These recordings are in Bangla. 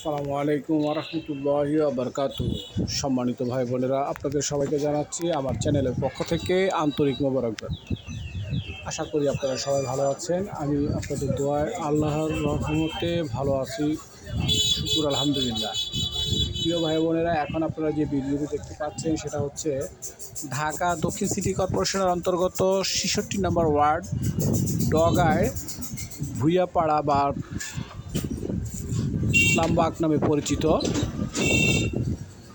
আসসালামু আলাইকুম রহমতুল্লাহি বরকাত সম্মানিত ভাই বোনেরা, আপনাদের সবাইকে জানাচ্ছি আমার চ্যানেলের পক্ষ থেকে আন্তরিক মোবারকবাদ। আশা করি আপনারা সবাই ভালো আছেন। আমি আপনাদের দোয়ায় আল্লাহর রহমতে ভালো আছি। শুকুর আলহামদুলিল্লাহ। প্রিয় ভাই বোনেরা, এখন আপনারা যে ভিডিওটি দেখতে পাচ্ছেন, সেটা হচ্ছে ঢাকা দক্ষিণ সিটি কর্পোরেশনের অন্তর্গত ছেষট্টি নম্বর ওয়ার্ড, ডগায় ভুইয়াপাড়া বা ইসলামবাগ নামে পরিচিত।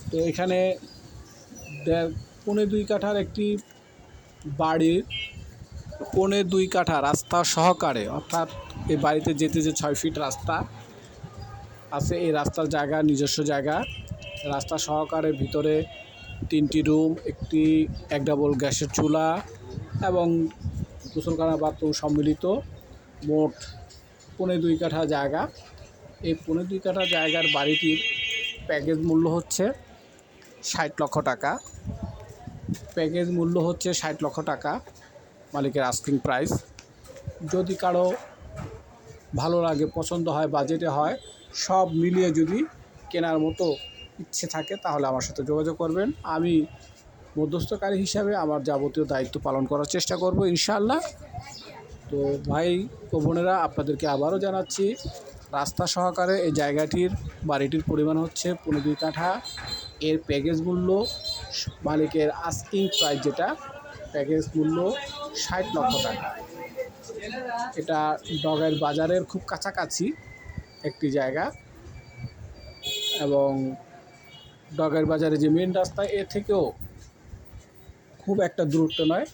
তো এখানে পৌনে দুই কাঠার একটি বাড়ির পৌনে দুই কাঠা রাস্তা সহকারে, অর্থাৎ এই বাড়িতে যেতে যে ছয় ফিট রাস্তা আছে, এই রাস্তার জায়গা নিজস্ব জায়গা। রাস্তা সহকারে ভিতরে তিনটি রুম একটি এক ডাবল গ্যাসের চুলা এবং গোসলখানা বাথরুম সম্মিলিত। মোট পৌনে দুই কাঠা জায়গা। এই পনেরো দুই কাঠা জায়গার বাড়িটির প্যাকেজ মূল্য হচ্ছে ষাট লক্ষ টাকা। প্যাকেজ মূল্য হচ্ছে ষাট লক্ষ টাকা, মালিকের আস্কিং প্রাইস যদি কারও ভালো লাগে, পছন্দ হয় বাজেটে হয়, সব মিলিয়ে যদি কেনার মতো ইচ্ছে থাকে, তাহলে আমার সাথে যোগাযোগ করবেন। আমি মধ্যস্থকারী হিসাবে আমার যাবতীয় দায়িত্ব পালন করার চেষ্টা করব ইনশাআল্লাহ। তো ভাই ও বোনেরা, আপনাদেরকে আবারও জানাচ্ছি রাস্তা সহকারে এই জায়গাটির বাড়িটির পরিমাণ হচ্ছে পনেরো কাঠা। এর প্যাকেজ মূল্য মালিকের আস্কিং প্রাইস যেটা প্যাকেজ মূল্য ষাট লক্ষ টাকা। এটা ডগের বাজারের খুব কাছাকাছি একটি জায়গা এবং ডগের বাজারে যে মেন রাস্তা এ থেকেও খুব একটা দূরত্ব নয়।